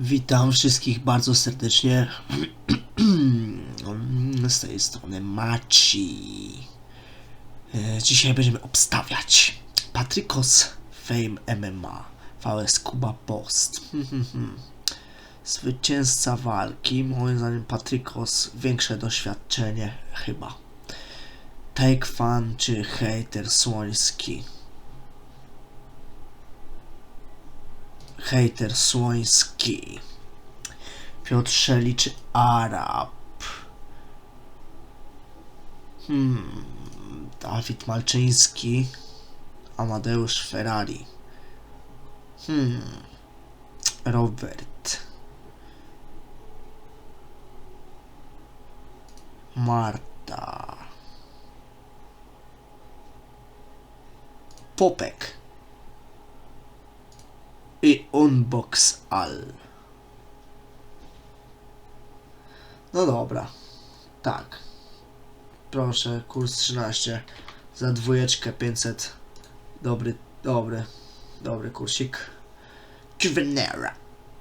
Witam wszystkich bardzo serdecznie. Z tej strony Maci. E, Dzisiaj będziemy obstawiać Patrykos Fame MMA VS Kuba Post. Zwycięzca walki, moim zdaniem Patrykos większe doświadczenie chyba. Take Fan czy Hater Słoński? Hater Słoński. Piotr Szeli czy Arab? Hmm. Dawid Malczyński. Amadeusz Ferrari. Hmm. Robert. Marta. Popek i Unbox All. No dobra. Tak. Proszę, kurs 13. Za dwójeczkę 500. Dobry, dobry. Dobry kursik. Juvenera.